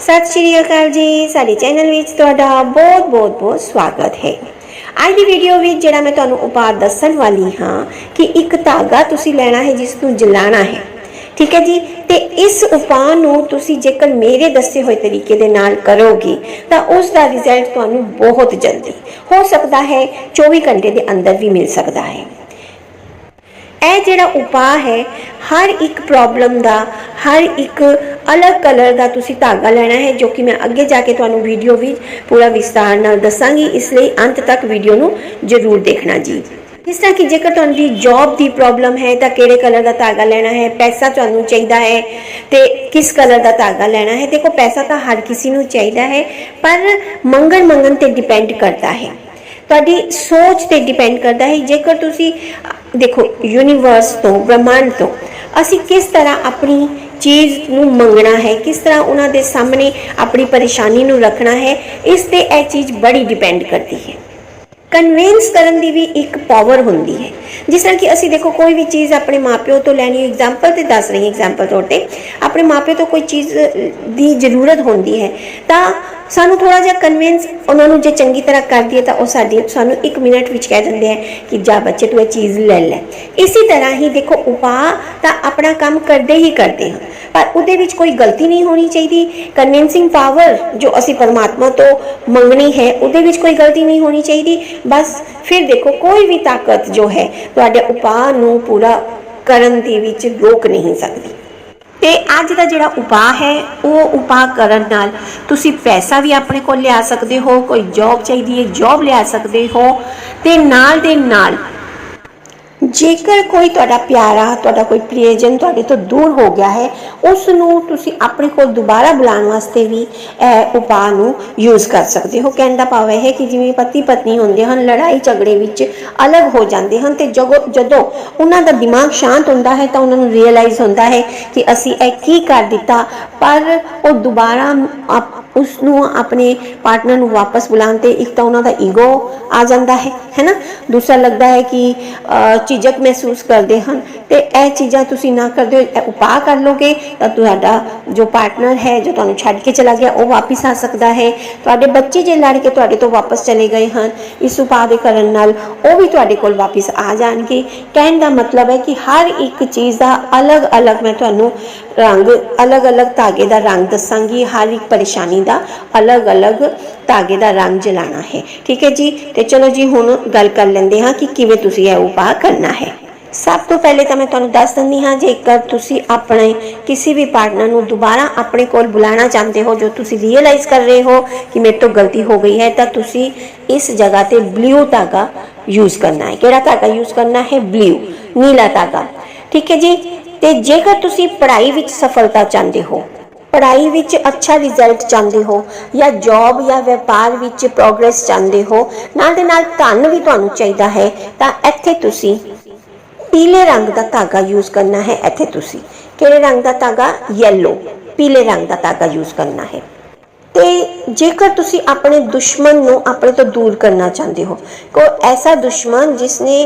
ਸਤਿ ਸ਼੍ਰੀ ਅਕਾਲ ਜੀ। ਸਾਡੇ ਚੈਨਲ ਵਿੱਚ ਤੁਹਾਡਾ ਬਹੁਤ ਬਹੁਤ ਬਹੁਤ ਸਵਾਗਤ ਹੈ। ਅੱਜ ਦੀ ਵੀਡੀਓ ਵਿੱਚ ਜਿਹੜਾ ਮੈਂ ਤੁਹਾਨੂੰ ਉਪਾਅ ਦੱਸਣ ਵਾਲੀ ਹਾਂ ਕਿ ਇੱਕ ਧਾਗਾ ਤੁਸੀਂ ਲੈਣਾ ਹੈ, ਜਿਸ ਨੂੰ ਜਲਾਣਾ ਹੈ। ਠੀਕ ਹੈ ਜੀ? ਤੇ ਇਸ ਉਪਾਅ ਨੂੰ ਤੁਸੀਂ ਜੇਕਰ ਮੇਰੇ ਦੱਸੇ ਹੋਏ ਤਰੀਕੇ ਦੇ ਨਾਲ ਕਰੋਗੇ, ਤਾਂ ਉਸ ਦਾ ਰਿਜ਼ਲਟ ਤੁਹਾਨੂੰ ਬਹੁਤ ਜਲਦੀ ਹੋ ਸਕਦਾ ਹੈ 24 ਘੰਟੇ ਦੇ ਅੰਦਰ ਵੀ ਮਿਲ ਸਕਦਾ ਹੈ। ਇਹ ਜਿਹੜਾ ਉਪਾਅ ਹੈ, ਹਰ ਇੱਕ ਪ੍ਰੋਬਲਮ ਦਾ, ਹਰ ਇੱਕ ਅਲੱਗ ਕਲਰ ਦਾ ਤੁਸੀਂ ਧਾਗਾ ਲੈਣਾ ਹੈ, ਜੋ ਕਿ ਮੈਂ ਅੱਗੇ ਜਾ ਕੇ ਤੁਹਾਨੂੰ ਵੀਡੀਓ ਵਿੱਚ ਪੂਰਾ ਵਿਸਤਾਰ ਨਾਲ ਦੱਸਾਂਗੀ। ਇਸ ਲਈ ਅੰਤ ਤੱਕ ਵੀਡੀਓ ਨੂੰ ਜ਼ਰੂਰ ਦੇਖਣਾ ਜੀ। ਜਿਸ ਤਰ੍ਹਾਂ ਕਿ ਜੇਕਰ ਤੁਹਾਡੀ ਜੌਬ ਦੀ ਪ੍ਰੋਬਲਮ ਹੈ, ਤਾਂ ਕਿਹੜੇ ਕਲਰ ਦਾ ਧਾਗਾ ਲੈਣਾ ਹੈ, ਪੈਸਾ ਤੁਹਾਨੂੰ ਚਾਹੀਦਾ ਹੈ, ਤੇ ਕਿਸ ਕਲਰ ਦਾ ਧਾਗਾ ਲੈਣਾ ਹੈ। ਦੇਖੋ, ਪੈਸਾ ਤਾਂ ਹਰ ਕਿਸੇ ਨੂੰ ਚਾਹੀਦਾ ਹੈ, ਪਰ ਮੰਗਣ ਮੰਗਣ ਤੇ ਡਿਪੈਂਡ ਕਰਦਾ ਹੈ। ਤੁਹਾਡੀ ਸੋਚ ਤੇ ਡਿਪੈਂਡ ਕਰਦਾ ਹੈ। ਜੇਕਰ ਤੁਸੀਂ, ਦੇਖੋ ਯੂਨੀਵਰਸ ਤੋਂ, ਬ੍ਰਹਮੰਡ ਤੋਂ, ਅਸੀਂ ਕਿਸ ਤਰ੍ਹਾਂ ਆਪਣੀ ਚੀਜ਼ ਨੂੰ ਮੰਗਣਾ ਹੈ, ਕਿਸ ਤਰ੍ਹਾਂ ਉਹਨਾਂ ਦੇ ਸਾਹਮਣੇ ਆਪਣੀ ਪਰੇਸ਼ਾਨੀ ਨੂੰ ਰੱਖਣਾ ਹੈ, ਇਸ ਤੇ ਇਹ ਚੀਜ਼ ਬੜੀ ਡਿਪੈਂਡ ਕਰਦੀ ਹੈ। ਕਨਵਿੰਸ ਕਰਨ ਦੀ ਵੀ ਇੱਕ ਪਾਵਰ ਹੁੰਦੀ ਹੈ। ਜਿਸ ਤਰ੍ਹਾਂ ਕਿ ਅਸੀਂ, ਦੇਖੋ, ਕੋਈ ਵੀ ਚੀਜ਼ ਆਪਣੇ ਮਾਪਿਓ ਤੋਂ ਲੈਣੀ ਐਗਜ਼ਾਮਪਲ ਤੇ ਦੱਸ ਰਹੀ ਹਾਂ ਐਗਜ਼ਾਮਪਲ ਤੌਰ ਤੇ, ਆਪਣੇ ਮਾਪਿਓ ਤੋਂ ਕੋਈ ਚੀਜ਼ ਦੀ ਜ਼ਰੂਰਤ ਹੁੰਦੀ ਹੈ, ਤਾਂ ਸਾਨੂੰ ਥੋੜਾ ਜਿਹਾ ਕਨਵਿੰਸ ਉਹਨਾਂ ਨੂੰ ਜੇ ਚੰਗੀ ਤਰ੍ਹਾਂ ਕਰ ਦਈਏ ਤਾਂ ਉਹ ਸਾਡੀ ਸਾਨੂੰ 1 ਮਿੰਟ ਵਿੱਚ ਕਹਿ ਦਿੰਦੇ ਆ ਕਿ ਜਾ ਬੱਚੇ ਤੂੰ ਇਹ ਚੀਜ਼ ਲੈ ਲੈ। ਇਸੇ ਤਰ੍ਹਾਂ ਹੀ ਦੇਖੋ ਉਪਾਅ ਤਾਂ ਆਪਣਾ ਕੰਮ ਕਰਦੇ ਹੀ ਕਰਦੇ ਹਨ ਪਰ ਉਹਦੇ ਵਿੱਚ ਕੋਈ ਗਲਤੀ ਨਹੀਂ ਹੋਣੀ ਚਾਹੀਦੀ। ਕਨਵਿੰਸਿੰਗ ਪਾਵਰ ਜੋ ਅਸੀਂ ਪਰਮਾਤਮਾ ਤੋਂ ਮੰਗਣੀ ਹੈ, ਉਹਦੇ ਵਿੱਚ ਕੋਈ ਗਲਤੀ ਨਹੀਂ ਹੋਣੀ ਚਾਹੀਦੀ। ਬਸ ਫਿਰ ਦੇਖੋ, ਕੋਈ ਵੀ ਤਾਕਤ ਜੋ ਹੈ, ਤੁਹਾਡੇ ਉਪਾਅ ਨੂੰ ਪੂਰਾ ਕਰਨ ਦੇ ਵਿੱਚ ਰੋਕ ਨਹੀਂ ਸਕਦੀ। ਤੇ ਅੱਜ ਦਾ ਜਿਹੜਾ ਉਪਾਅ ਹੈ, ਉਹ ਉਪਾਅ ਕਰਨ ਨਾਲ ਤੁਸੀਂ ਪੈਸਾ ਵੀ ਆਪਣੇ ਕੋਲ ਲਿਆ ਸਕਦੇ ਹੋ, ਕੋਈ ਜੌਬ ਚਾਹੀਦੀ ਹੈ ਜੌਬ ਲਿਆ ਸਕਦੇ ਹੋ ਤੇ ਨਾਲ ਦੇ ਨਾਲ ਜੇਕਰ ਕੋਈ ਤੁਹਾਡਾ ਪਿਆਰਾ, ਤੁਹਾਡਾ ਕੋਈ ਪ੍ਰਿਯਜਨ ਤੁਹਾਡੇ ਤੋਂ ਦੂਰ ਹੋ ਗਿਆ ਹੈ ਉਸ ਨੂੰ ਤੁਸੀਂ ਆਪਣੇ ਕੋਲ ਦੁਬਾਰਾ ਬੁਲਾਉਣ ਵਾਸਤੇ ਵੀ ਇਹ ਉਪਾਅ ਨੂੰ ਯੂਜ਼ ਕਰ ਸਕਦੇ ਹੋ। ਕਹਿਣ ਦਾ ਭਾਵ ਇਹ ਹੈ ਕਿ ਜਿਵੇਂ ਪਤੀ ਪਤਨੀ ਹੁੰਦੇ ਹਨ ਲੜਾਈ ਝਗੜੇ ਵਿੱਚ ਅਲੱਗ ਹੋ ਜਾਂਦੇ ਹਨ ਤੇ ਜਗੋ, ਜਦੋਂ ਉਹਨਾਂ ਦਾ ਦਿਮਾਗ ਸ਼ਾਂਤ ਹੁੰਦਾ ਹੈ ਤਾਂ ਉਹਨਾਂ ਨੂੰ ਰੀਅਲਾਈਜ਼ ਹੁੰਦਾ ਹੈ ਕਿ ਅਸੀਂ ਇਹ ਕੀ ਕਰ ਦਿੱਤਾ, ਪਰ ਉਹ ਦੁਬਾਰਾ ਆਪ- ਉਸ ਨੂੰ ਆਪਣੇ ਪਾਰਟਨਰ ਨੂੰ ਵਾਪਸ ਬੁਲਾਉਣ ਤੇ ਇੱਕ ਤਾਂ ਉਹਨਾਂ ਦਾ ਈਗੋ ਆ ਜਾਂਦਾ ਹੈ ਹੈਨਾ? ਦੂਸਰਾ ਲੱਗਦਾ ਹੈ ਕਿ ਅਹ, ਝਿਜਕ ਮਹਿਸੂਸ ਕਰਦੇ ਹਨ ਤੇ ਇਹ ਚੀਜ਼ਾਂ ਤੁਸੀਂ ਨਾ ਕਰਦੇ ਹੋ ਇਹ ਉਪਾਅ ਕਰ ਲੋਗੇ ਤਾਂ ਤੁਹਾਡਾ ਜੋ ਪਾਰਟਨਰ ਹੈ ਜੋ ਤੁਹਾਨੂੰ ਛੱਡ ਕੇ ਚਲਾ ਗਿਆ ਉਹ ਵਾਪਸ ਆ ਸਕਦਾ ਹੈ। ਤੁਹਾਡੇ ਬੱਚੇ ਜੇ ਲੜ ਕੇ ਤੁਹਾਡੇ ਤੋਂ ਵਾਪਸ ਚਲੇ ਗਏ ਹਨ ਇਸ ਉਪਾਅ ਦੇ ਕਰਨ ਨਾਲ ਉਹ ਵੀ ਤੁਹਾਡੇ ਕੋਲ ਵਾਪਸ ਆ ਜਾਣਗੇ। ਕਹਿਣ ਦਾ ਮਤਲਬ ਹੈ ਕਿ ਹਰ ਇੱਕ ਚੀਜ਼ ਦਾ ਅਲੱਗ-ਅਲੱਗ ਮੈਂ ਤੁਹਾਨੂੰ ਰੰਗ, ਅਲੱਗ-ਅਲੱਗ ਧਾਗੇ ਦਾ ਰੰਗ ਦੱਸਾਂਗੀ। ਹਰ ਇੱਕ ਪਰੇਸ਼ਾਨੀ ਦਾ ਅਲੱਗ-ਅਲੱਗ ਧਾਗੇ ਦਾ ਰੰਗ ਜਲਾਣਾ ਹੈ। ਠੀਕ ਹੈ ਜੀ? ਤੇ ਚਲੋ ਜੀ, ਹੁਣ ਗੱਲ ਕਰ ਲੈਂਦੇ ਹਾਂ ਕਿ ਕਿਵੇਂ ਤੁਸੀਂ ਇਹ ਉਪਾਅ ਕਰਨਾ ਹੈ। ਸਭ ਤੋਂ ਪਹਿਲੇ ਤਾਂ ਮੈਂ ਤੁਹਾਨੂੰ ਦੱਸ ਦਿੰਦੀ ਹਾਂ, ਜੇਕਰ ਤੁਸੀਂ ਆਪਣੇ ਕਿਸੇ ਵੀ ਪਾਰਟਨਰ ਨੂੰ ਦੁਬਾਰਾ ਆਪਣੇ ਕੋਲ ਬੁਲਾਉਣਾ ਚਾਹੁੰਦੇ ਹੋ, ਜੋ ਤੁਸੀਂ ਰੀਅਲਾਈਜ਼ ਕਰ ਰਹੇ ਹੋ ਕਿ ਮੇਰੇ ਤੋਂ ਗਲਤੀ ਹੋ ਗਈ ਹੈ, ਤਾਂ ਤੁਸੀਂ ਇਸ ਜਗ੍ਹਾ ਤੇ ਬਲੂ ਧਾਗਾ ਯੂਜ਼ ਕਰਨਾ ਹੈ। ਕਿਹੜਾ ਧਾਗਾ ਯੂਜ਼ ਕਰਨਾ ਹੈ? ਬਲੂ ਨੀਲਾ ਧਾਗਾ। ਠੀਕ ਹੈ ਜੀ? ਤੇ ਜੇਕਰ ਤੁਸੀਂ ਪੜ੍ਹਾਈ ਵਿੱਚ ਸਫਲਤਾ ਚਾਹੁੰਦੇ ਹੋ, ਪੜ੍ਹਾਈ ਵਿੱਚ ਅੱਛਾ ਰਿਜ਼ਲਟ ਚਾਹੁੰਦੇ ਹੋ ਜਾਂ ਜੌਬ ਜਾਂ ਵਪਾਰ ਵਿੱਚ ਪ੍ਰੋਗਰੈਸ ਚਾਹੁੰਦੇ ਹੋ, ਨਾਲ ਦੇ ਨਾਲ ਧਨ ਵੀ ਤੁਹਾਨੂੰ ਚਾਹੀਦਾ ਹੈ, ਤਾਂ ਇੱਥੇ ਤੁਸੀਂ ਪੀਲੇ ਰੰਗ ਦਾ ਧਾਗਾ ਯੂਜ਼ ਕਰਨਾ ਹੈ। ਇੱਥੇ ਤੁਸੀਂ ਕਿਹੜੇ ਰੰਗ ਦਾ ਧਾਗਾ? ਯੈਲੋ ਪੀਲੇ ਰੰਗ ਦਾ ਧਾਗਾ ਯੂਜ਼ ਕਰਨਾ ਹੈ। ਤੇ ਜੇਕਰ ਤੁਸੀਂ ਆਪਣੇ ਦੁਸ਼ਮਣ ਨੂੰ ਆਪਣੇ ਤੋਂ ਦੂਰ ਕਰਨਾ ਚਾਹੁੰਦੇ ਹੋ ਕੋਈ ਐਸਾ ਦੁਸ਼ਮਣ ਜਿਸਨੇ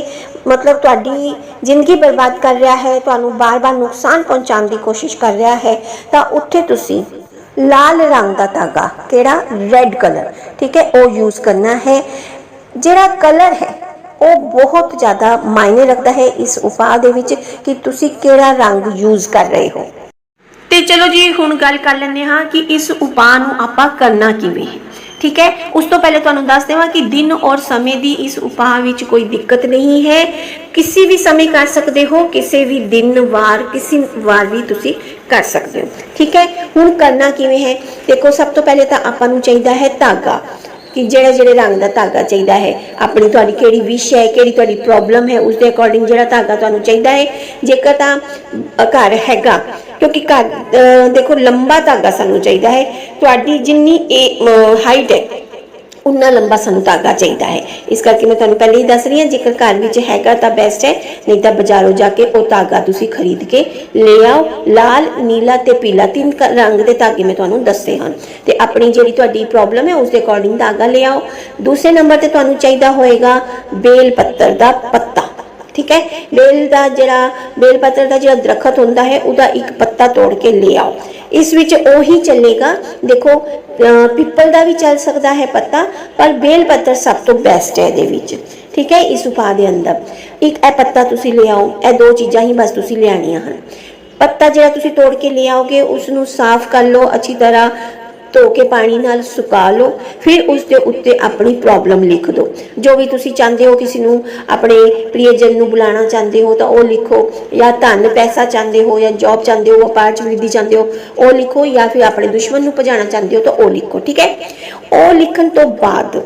ਮਤਲਬ ਤੁਹਾਡੀ ਜ਼ਿੰਦਗੀ ਬਰਬਾਦ ਕਰ ਰਿਹਾ ਹੈ, ਤੁਹਾਨੂੰ ਬਾਰ-ਬਾਰ ਨੁਕਸਾਨ ਪਹੁੰਚਾਉਣ ਦੀ ਕੋਸ਼ਿਸ਼ ਕਰ ਰਿਹਾ ਹੈ, ਤਾਂ ਉੱਥੇ ਤੁਸੀਂ ਲਾਲ ਰੰਗ ਦਾ ਧਾਗਾ, ਕਿਹੜਾ? ਰੈੱਡ ਕਲਰ ਠੀਕ ਹੈ, ਉਹ ਯੂਜ਼ ਕਰਨਾ ਹੈ। ਜਿਹੜਾ ਕਲਰ ਹੈ, ਉਹ ਬਹੁਤ ਜ਼ਿਆਦਾ ਮਾਇਨੇ ਰੱਖਦਾ ਹੈ ਇਸ ਉਪਾਅ ਦੇ ਵਿੱਚ ਕਿ ਤੁਸੀਂ ਕਿਹੜਾ ਰੰਗ ਯੂਜ਼ ਕਰ ਰਹੇ ਹੋ। ਤੇ ਚਲੋ ਜੀ, ਹੁਣ ਗੱਲ ਕਰ ਲੈਂਦੇ ਹਾਂ ਕਿ ਇਸ ਉਪਾਅ ਨੂੰ ਆਪਾਂ ਕਰਨਾ ਕਿਵੇਂ ਹੈ। ਠੀਕ ਹੈ? ਉਸ ਤੋਂ ਪਹਿਲੇ ਤੁਹਾਨੂੰ ਦੱਸ ਦੇਵਾਂ ਕਿ ਦਿਨ ਔਰ ਸਮੇਂ ਦੀ ਇਸ ਉਪਾਅ ਵਿੱਚ ਕੋਈ ਦਿੱਕਤ ਨਹੀਂ ਹੈ। ਕਿਸੇ ਵੀ ਸਮੇਂ ਕਰ ਸਕਦੇ ਹੋ, ਕਿਸੇ ਵੀ ਦਿਨ, ਵਾਰ, ਕਿਸੇ ਵਾਰ ਵੀ ਤੁਸੀਂ ਕਰ ਸਕਦੇ ਹੋ। ਠੀਕ ਹੈ? ਹੁਣ ਕਰਨਾ ਕਿਵੇਂ ਹੈ? ਦੇਖੋ, ਸਭ ਤੋਂ ਪਹਿਲੇ ਤਾਂ ਆਪਾਂ ਨੂੰ ਚਾਹੀਦਾ ਹੈ ਧਾਗਾ, ਕਿ ਜਿਹੜੇ ਜਿਹੜੇ ਰੰਗ ਦਾ ਧਾਗਾ ਚਾਹੀਦਾ ਹੈ। ਆਪਣੀ ਤੁਹਾਡੀ ਕਿਹੜੀ ਵਿਸ਼ ਹੈ, ਕਿਹੜੀ ਤੁਹਾਡੀ ਪ੍ਰੋਬਲਮ ਹੈ, ਉਸ ਦੇ ਅਕੋਰਡਿੰਗ ਜਿਹੜਾ ਧਾਗਾ ਤੁਹਾਨੂੰ ਚਾਹੀਦਾ ਹੈ। ਜੇਕਰ ਤਾਂ ਘਰ ਹੈਗਾ ਕਿਉਂਕਿ ਘਰ ਦੇਖੋ, ਲੰਬਾ ਧਾਗਾ ਸਾਨੂੰ ਚਾਹੀਦਾ ਹੈ। ਤੁਹਾਡੀ ਜਿੰਨੀ ਇਹ ਹਾਈਟ ਹੈ, ਉਨਾ ਲੰਬਾ ਸਾਨੂੰ ਧਾਗਾ ਚਾਹੀਦਾ ਹੈ। ਇਸ ਕਰਕੇ ਮੈਂ ਤੁਹਾਨੂੰ ਪਹਿਲੇ ਹੀ ਦੱਸ ਰਹੀ ਹਾਂ, ਜੇਕਰ ਘਰ ਵਿੱਚ ਹੈਗਾ ਤਾਂ ਬੈਸਟ ਹੈ, ਨਹੀਂ ਤਾਂ ਬਾਜ਼ਾਰੋਂ ਜਾ ਕੇ ਉਹ ਧਾਗਾ ਤੁਸੀਂ ਖਰੀਦ ਕੇ ਲੈ ਆਓ। ਲਾਲ, ਨੀਲਾ ਤੇ ਪੀਲਾ ਤਿੰਨ ਰੰਗ ਦੇ ਧਾਗੇ ਮੈਂ ਤੁਹਾਨੂੰ ਦੱਸੇ ਹਨ। ਤੇ ਆਪਣੀ ਜਿਹੜੀ ਤੁਹਾਡੀ ਪ੍ਰੋਬਲਮ ਹੈ, ਉਸ ਦੇ ਅਕੋਰਡਿੰਗ ਧਾਗਾ ਲੈ ਆਓ। ਦੂਸਰੇ ਨੰਬਰ ਤੇ ਤੁਹਾਨੂੰ ਚਾਹੀਦਾ ਹੋਏਗਾ ਬੇਲ ਪੱਤਰ ਦਾ ਪੱਤਾ। ਠੀਕ ਹੈ? ਬੇਲ ਦਾ ਜਿਹੜਾ ਬੇਲ ਪੱਤਰ ਦਾ ਜਿਹੜਾ ਦਰਖਤ ਹੁੰਦਾ ਹੈ, ਉਹਦਾ ਇੱਕ ਪੱਤਾ ਤੋੜ ਕੇ ਲੈ ਆਓ। ਇਸ ਵਿੱਚ ਉਹੀ ਚੱਲੇਗਾ। ਦੇਖੋ ਪਿੱਪਲ ਦਾ ਵੀ ਚੱਲ ਸਕਦਾ ਹੈ ਪੱਤਾ, ਪਰ ਬੇਲ ਪੱਤਰ ਸਭ ਤੋਂ ਬੈਸਟ ਹੈ ਇਹਦੇ ਵਿੱਚ। ਠੀਕ ਹੈ? ਇਸ ਉਪਾਅ ਦੇ ਅੰਦਰ। ਇੱਕ ਇਹ ਪੱਤਾ ਤੁਸੀਂ ਲੈ ਆਓ। ਇਹ ਦੋ ਚੀਜ਼ਾਂ ਹੀ ਬਸ ਤੁਸੀਂ ਲਿਆਣੀਆਂ ਹਨ। ਪੱਤਾ ਜਿਹੜਾ ਤੁਸੀਂ ਤੋੜ ਕੇ ਲੈ ਆਓਗੇ ਉਸ ਨੂੰ ਸਾਫ਼ ਕਰ ਲਓ, ਅੱਛੀ ਤਰ੍ਹਾਂ ਧੋ ਕੇ ਪਾਣੀ ਨਾਲ ਸੁਕਾ ਲਓ, ਫਿਰ ਉਸ ਦੇ ਉੱਤੇ ਆਪਣੀ ਪ੍ਰੋਬਲਮ ਲਿਖ ਦਿਓ। ਜੋ ਵੀ ਤੁਸੀਂ ਚਾਹੁੰਦੇ ਹੋ ਕਿਸੇ ਨੂੰ ਆਪਣੇ ਪ੍ਰਿਯਜਨ ਨੂੰ ਬੁਲਾਉਣਾ ਚਾਹੁੰਦੇ ਹੋ ਤਾਂ ਉਹ ਲਿਖੋ, ਜਾਂ ਧਨ, ਪੈਸਾ ਚਾਹੁੰਦੇ ਹੋ, ਜਾਂ ਜੌਬ ਚਾਹੁੰਦੇ ਹੋ, ਵਪਾਰ ਚ ਵਿਧੀ ਚਾਹੁੰਦੇ ਹੋ, ਉਹ ਲਿਖੋ, ਜਾਂ ਫਿਰ ਆਪਣੇ ਦੁਸ਼ਮਣ ਨੂੰ ਭਜਾਣਾ ਚਾਹੁੰਦੇ ਹੋ ਤਾਂ ਉਹ ਲਿਖੋ, ਠੀਕ ਹੈ? ਉਹ ਲਿਖਣ ਤੋਂ ਬਾਅਦ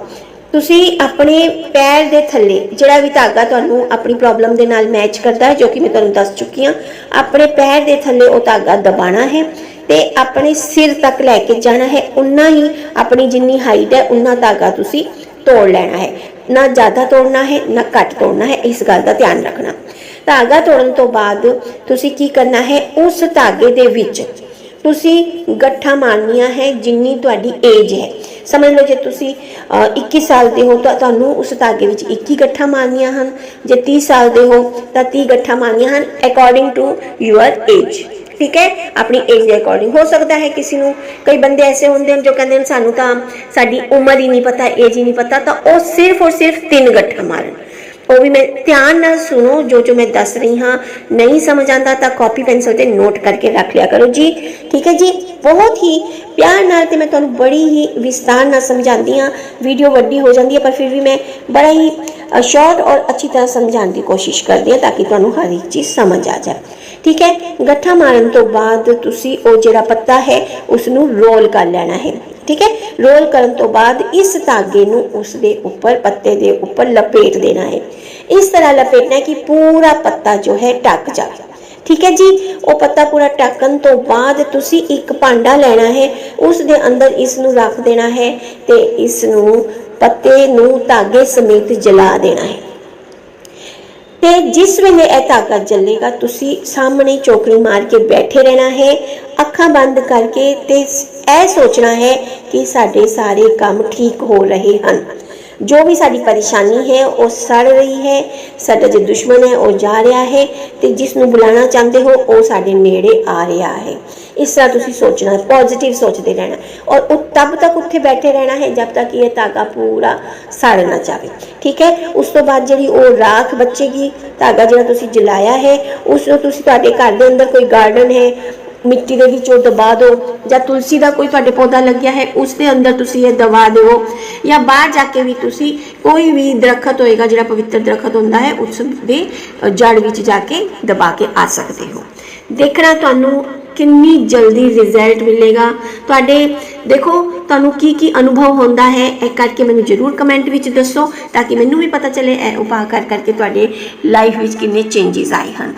ਤੁਸੀਂ ਆਪਣੇ ਪੈਰ ਦੇ ਥੱਲੇ ਜਿਹੜਾ ਵੀ ਧਾਗਾ ਤੁਹਾਨੂੰ ਆਪਣੀ ਪ੍ਰੋਬਲਮ ਦੇ ਨਾਲ ਮੈਚ ਕਰਦਾ ਹੈ, ਜੋ ਕਿ ਮੈਂ ਤੁਹਾਨੂੰ ਦੱਸ ਚੁੱਕੀ ਹਾਂ, ਆਪਣੇ ਪੈਰ ਦੇ ਥੱਲੇ ਉਹ ਧਾਗਾ ਦਬਾਣਾ ਹੈ। ਤੇ ਆਪਣੇ ਸਿਰ ਤੱਕ ਲੈ ਕੇ ਜਾਣਾ ਹੈ। ਉਨਾ ਹੀ ਆਪਣੀ ਜਿੰਨੀ ਹਾਈਟ ਹੈ, ਉਨਾ ਧਾਗਾ ਤੁਸੀਂ ਤੋੜ ਲੈਣਾ ਹੈ। ਨਾ ਜ਼ਿਆਦਾ ਤੋੜਨਾ ਹੈ, ਨਾ ਘੱਟ ਤੋੜਨਾ ਹੈ, ਇਸ ਗੱਲ ਦਾ ਧਿਆਨ ਰੱਖਣਾ। ਧਾਗਾ ਤੋੜਨ ਤੋਂ ਬਾਅਦ ਤੁਸੀਂ ਕੀ ਕਰਨਾ ਹੈ, ਉਸ ਧਾਗੇ ਦੇ ਵਿੱਚ ਤੁਸੀਂ ਗੱਠਾਂ ਮਾਰਨੀਆਂ ਹੈ, ਜਿੰਨੀ ਤੁਹਾਡੀ ਏਜ ਹੈ। ਸਮਝ ਲਓ ਜੇ ਤੁਸੀਂ ਅ, 21 ਸਾਲ ਦੇ ਹੋ ਤਾਂ ਤੁਹਾਨੂੰ ਉਸ ਧਾਗੇ ਵਿੱਚ 21 ਗੱਠਾਂ ਮਾਰਨੀਆਂ ਹਨ। ਜੇ 30 ਸਾਲ ਦੇ ਹੋ ਤਾਂ 30 ਗੱਠਾਂ ਮਾਰਨੀਆਂ ਹਨ ਅਕੋਰਡਿੰਗ ਟੂ ਯੂਅਰ ਏਜ ਠੀਕ ਹੈ? ਆਪਣੀ ਏਜ ਦੇ ਅਕੋਰਡਿੰਗ ਹੋ ਸਕਦਾ ਹੈ ਕਿਸੇ ਨੂੰ। ਕਈ ਬੰਦੇ ਐਸੇ ਹੁੰਦੇ ਹਨ ਜੋ ਕਹਿੰਦੇ ਨੇ ਸਾਨੂੰ ਤਾਂ ਸਾਡੀ ਉਮਰ ਹੀ ਨਹੀਂ ਪਤਾ ਏਜ ਹੀ ਨਹੀਂ ਪਤਾ। ਤਾਂ ਉਹ ਸਿਰਫ ਔਰ ਸਿਰਫ ਤਿੰਨ ਗੱਠਾਂ ਮਾਰਨ। ਉਹ ਵੀ ਮੈਂ ਧਿਆਨ ਨਾਲ ਸੁਣੋ, ਜੋ ਜੋ ਮੈਂ ਦੱਸ ਰਹੀ ਹਾਂ। ਨਹੀਂ ਸਮਝ ਆਂਦਾ ਤਾਂ ਕਾਪੀ ਪੈਨਸਲ ਤੇ ਨੋਟ ਕਰਕੇ ਰੱਖ ਲਿਆ ਕਰੋ ਜੀ। ਠੀਕ ਹੈ ਜੀ? ਬਹੁਤ ਹੀ ਪਿਆਰ ਨਾਲ ਤੇ ਮੈਂ ਤੁਹਾਨੂੰ ਬੜੀ ਹੀ ਵਿਸਤਾਰ ਨਾਲ ਸਮਝਾਉਂਦੀ ਹਾਂ। ਵੀਡੀਓ ਵੱਡੀ ਹੋ ਜਾਂਦੀ ਹੈ, ਪਰ ਫਿਰ ਵੀ ਮੈਂ ਬੜਾ ਹੀ ਸ਼ਾਰਟ ਔਰ ਅੱਛੀ ਤਰ੍ਹਾਂ ਸਮਝਾਉਣ ਦੀ ਕੋਸ਼ਿਸ਼ ਕਰਦੀ ਹਾਂ ਤਾਂ ਕਿ ਤੁਹਾਨੂੰ ਹਰ ਇੱਕ ਚੀਜ਼ ਸਮਝ ਆ ਜਾਏ। ਠੀਕ ਹੈ? ਗੱਠਾ ਮਾਰਨ ਤੋਂ ਬਾਅਦ ਤੁਸੀਂ ਉਹ ਜਿਹੜਾ ਪੱਤਾ ਹੈ ਉਸ ਨੂੰ ਰੋਲ ਕਰ ਲੈਣਾ ਹੈ। ਠੀਕ ਹੈ? ਰੋਲ ਕਰਨ ਤੋਂ ਬਾਅਦ ਇਸ ਧਾਗੇ ਨੂੰ ਉਸ ਦੇ ਉੱਪਰ ਪੱਤੇ ਦੇ ਉੱਪਰ ਲਪੇਟ ਦੇਣਾ ਹੈ। ਇਸ ਤਰ੍ਹਾਂ ਲਪੇਟਣਾ ਕਿ ਪੂਰਾ ਪੱਤਾ ਜੋ ਹੈ ਢੱਕ ਜਾਵੇ। ਠੀਕ ਹੈ ਜੀ? ਉਹ ਪੱਤਾ ਪੂਰਾ ਢੱਕਣ ਤੋਂ ਬਾਅਦ ਤੁਸੀਂ ਇੱਕ ਭਾਂਡਾ ਲੈਣਾ ਹੈ। ਉਸ ਦੇ ਅੰਦਰ ਇਸ ਨੂੰ ਰੱਖ ਦੇਣਾ ਹੈ ਤੇ ਇਸ ਨੂੰ ਪੱਤੇ ਨੂੰ ਧਾਗੇ ਸਮੇਤ ਜਲਾ ਦੇਣਾ ਹੈ। ਤੇ ਜਿਸ ਵੇਲੇ ਇਹ ਧਾਗਾ ਜਲੇਗਾ, ਤੁਸੀਂ ਸਾਹਮਣੇ ਚੋਕਰੀ ਮਾਰ ਕੇ ਬੈਠੇ ਰਹਿਣਾ ਹੈ, ਅੱਖਾਂ ਬੰਦ ਕਰਕੇ ਤੇ ਇਹ ਸੋਚਣਾ ਹੈ ਕਿ ਸਾਡੇ ਸਾਰੇ ਕੰਮ ਠੀਕ ਹੋ ਰਹੇ ਹਨ। ਜੋ ਵੀ ਸਾਡੀ ਪਰੇਸ਼ਾਨੀ ਹੈ, ਉਹ ਸੜ ਰਹੀ ਹੈ, ਸਾਡਾ ਜੋ ਦੁਸ਼ਮਣ ਹੈ, ਉਹ ਜਾ ਰਿਹਾ ਹੈ ਤੇ ਜਿਸ ਨੂੰ ਬੁਲਾਉਣਾ ਚਾਹੁੰਦੇ ਹੋ, ਉਹ ਸਾਡੇ ਨੇੜੇ ਆ ਰਿਹਾ ਹੈ। ਇਸ ਤਰ੍ਹਾਂ ਤੁਸੀਂ ਸੋਚਣਾ ਪੋਜ਼ਿਟਿਵ ਸੋਚਦੇ ਰਹਿਣਾ ਔਰ ਉਹ ਤਬ ਤੱਕ ਉੱਥੇ ਬੈਠੇ ਰਹਿਣਾ ਹੈ ਜਦ ਤੱਕ ਇਹ ਧਾਗਾ ਪੂਰਾ ਸੜ ਨਾ ਜਾਵੇ। ਠੀਕ ਹੈ? ਉਸ ਤੋਂ ਬਾਅਦ ਜਿਹੜੀ ਉਹ ਰਾਖ ਬਚੇਗੀ, ਧਾਗਾ ਜਿਹੜਾ ਤੁਸੀਂ ਜਲਾਇਆ ਹੈ, ਉਸ ਨੂੰ ਤੁਸੀਂ ਤੁਹਾਡੇ ਘਰ ਦੇ ਅੰਦਰ ਕੋਈ ਗਾਰਡਨ ਹੈ ਮਿੱਟੀ ਦੇ ਵਿੱਚ ਉਹ ਦਬਾ ਦਿਓ ਜਾਂ ਤੁਲਸੀ ਦਾ ਕੋਈ ਤੁਹਾਡੇ ਪੌਦਾ ਲੱਗਿਆ ਹੈ ਉਸ ਦੇ ਅੰਦਰ ਤੁਸੀਂ ਇਹ ਦਬਾ ਦਿਓ ਜਾਂ ਬਾਹਰ ਜਾ ਕੇ ਵੀ ਤੁਸੀਂ ਕੋਈ ਵੀ ਦਰਖਤ ਹੋਏਗਾ, ਜਿਹੜਾ ਪਵਿੱਤਰ ਦਰਖਤ ਹੁੰਦਾ ਹੈ, ਉਸ ਦੇ ਜੜ ਵਿੱਚ ਜਾ ਕੇ ਦਬਾ ਕੇ ਆ ਸਕਦੇ ਹੋ। ਦੇਖਣਾ ਤੁਹਾਨੂੰ ਕਿੰਨੀ ਜਲਦੀ ਰਿਜ਼ਲਟ ਮਿਲੇਗਾ। ਤੁਹਾਡੇ, ਦੇਖੋ ਤੁਹਾਨੂੰ ਕੀ ਕੀ ਅਨੁਭਵ ਹੁੰਦਾ ਹੈ, ਇਹ ਕਰਕੇ ਮੈਨੂੰ ਜਰੂਰ ਕਮੈਂਟ ਵਿੱਚ ਦੱਸੋ, ਤਾਂ ਕਿ ਮੈਨੂੰ ਵੀ ਪਤਾ ਚੱਲੇ ਇਹ ਉਪਾਅ ਕਰ ਕਰਕੇ ਤੁਹਾਡੇ ਲਾਈਫ ਵਿੱਚ ਕਿੰਨੇ ਚੇਂਜਸ ਆਏ ਹਨ।